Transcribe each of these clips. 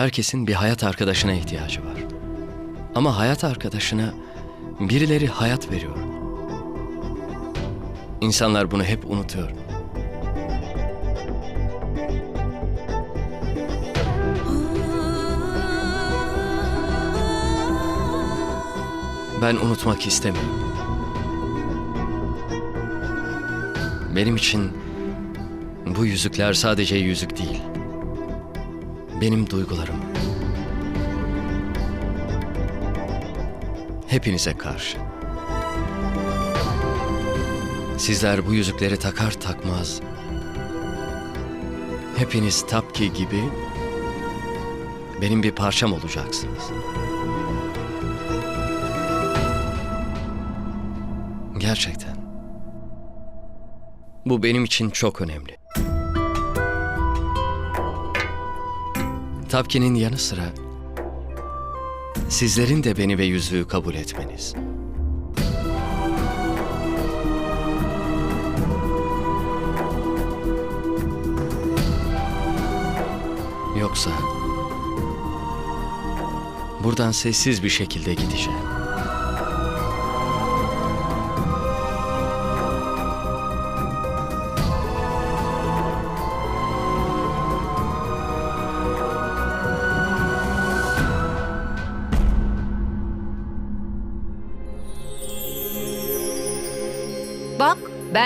Herkesin bir hayat arkadaşına ihtiyacı var. Ama hayat arkadaşına birileri hayat veriyor. İnsanlar bunu hep unutuyor. Ben unutmak istemiyorum. Benim için bu yüzükler sadece yüzük değil. Benim duygularım. Hepinize karşı. Sizler bu yüzükleri takar takmaz hepiniz Tapki gibi benim bir parçam olacaksınız. Gerçekten. Bu benim için çok önemli. Tapki'nin yanı sıra sizlerin de beni ve yüzüğü kabul etmeniz. Yoksa buradan sessiz bir şekilde gideceğim.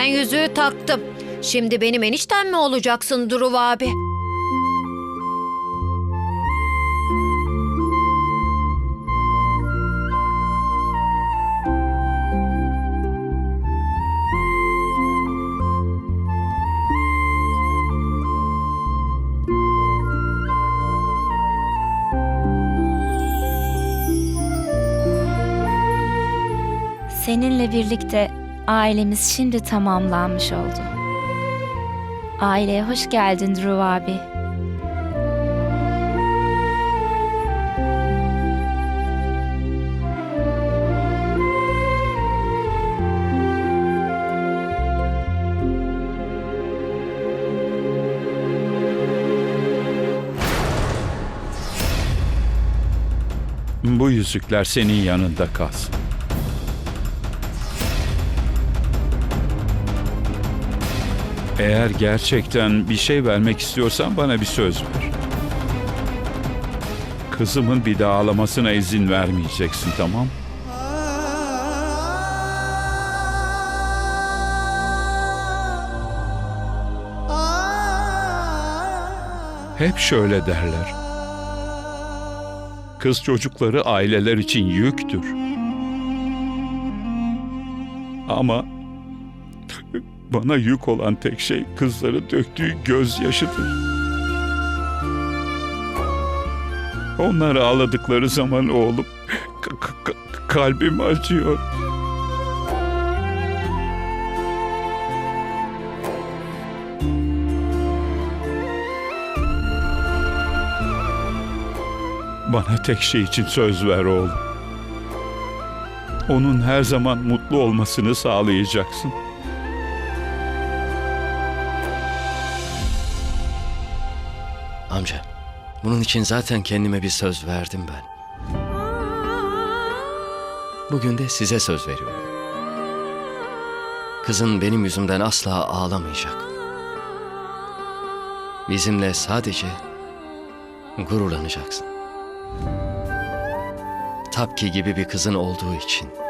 Ben yüzüğü taktım. Şimdi benim eniştem mi olacaksın Duruv abi? Seninle birlikte ailemiz şimdi tamamlanmış oldu. Aileye hoş geldin Dhruv abi. Bu yüzükler senin yanında kalsın. Eğer gerçekten bir şey vermek istiyorsan bana bir söz ver. Kızımın bir daha ağlamasına izin vermeyeceksin tamam? Hep şöyle derler. Kız çocukları aileler için yüktür. Ama bana yük olan tek şey kızları döktüğü gözyaşıdır. Onlar ağladıkları zaman oğlum kalbim acıyor. Bana tek şey için söz ver oğlum. Onun her zaman mutlu olmasını sağlayacaksın. Amca, bunun için zaten kendime bir söz verdim ben. Bugün de size söz veriyorum. Kızın benim yüzümden asla ağlamayacak. Bizimle sadece gururlanacaksın. Tapki gibi bir kızın olduğu için.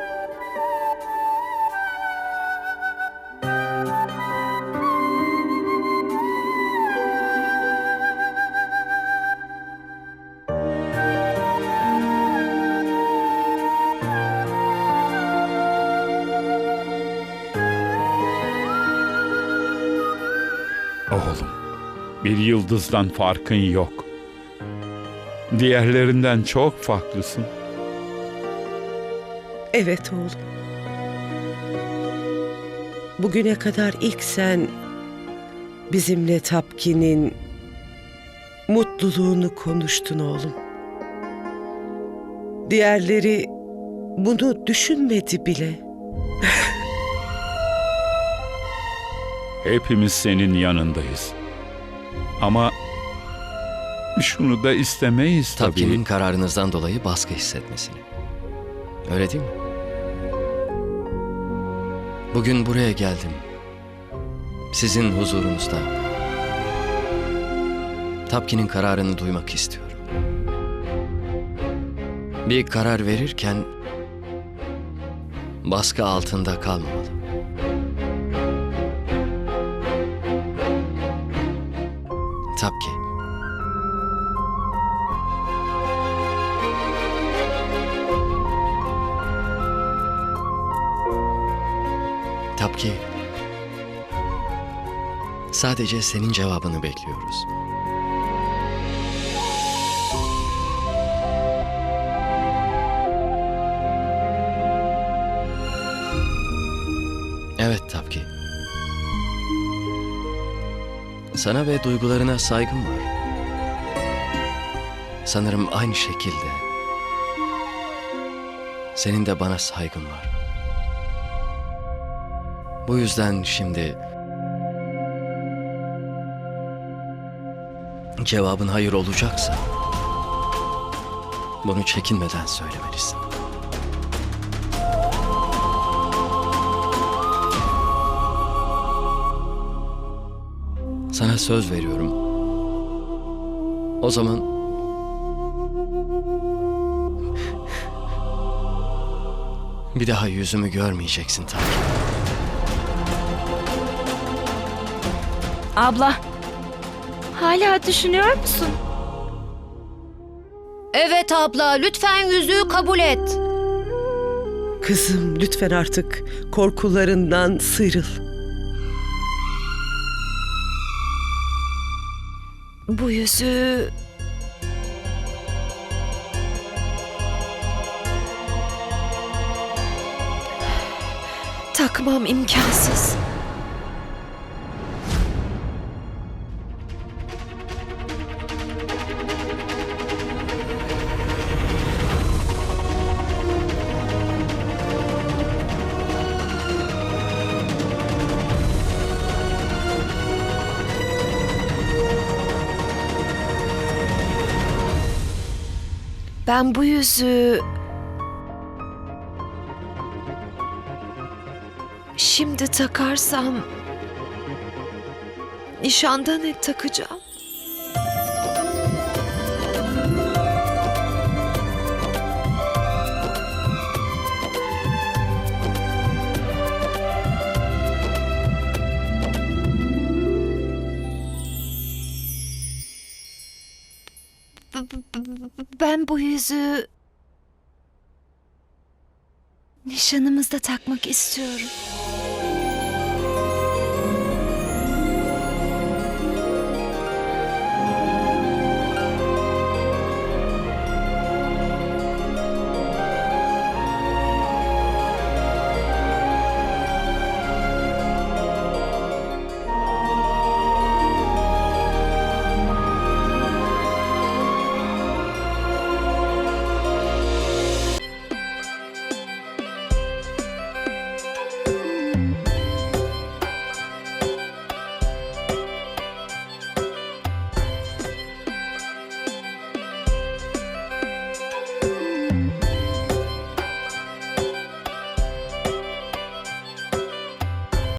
Oğlum, bir yıldızdan farkın yok. Diğerlerinden çok farklısın. Evet oğlum. Bugüne kadar ilk sen bizimle Tapki'nin mutluluğunu konuştun oğlum. Diğerleri bunu düşünmedi bile. Hepimiz senin yanındayız. Ama Şunu da istemeyiz tabii. Tapki'nin kararınızdan dolayı baskı hissetmesini. Öyle değil mi? Bugün buraya geldim. Sizin huzurunuzda. Tapki'nin kararını duymak istiyorum. Bir karar verirken baskı altında kalmamalı. Tapki. Tapki. Sadece senin cevabını bekliyoruz. Evet Tapki. Sana ve duygularına saygım var. Sanırım aynı şekilde senin de bana saygın var. Bu yüzden şimdi cevabın hayır olacaksa bunu çekinmeden söylemelisin. Sana söz veriyorum. O zaman bir daha yüzümü görmeyeceksin tabii. Abla, hala düşünüyor musun? Evet abla lütfen yüzüğü kabul et. Kızım lütfen artık korkularından sıyrıl. Bu yüzüğü... Takmam imkansız. Ben bu yüzüğü... Şimdi takarsam... Nişanda ne takacağım? Ben bu yüzüğü nişanımızda takmak istiyorum.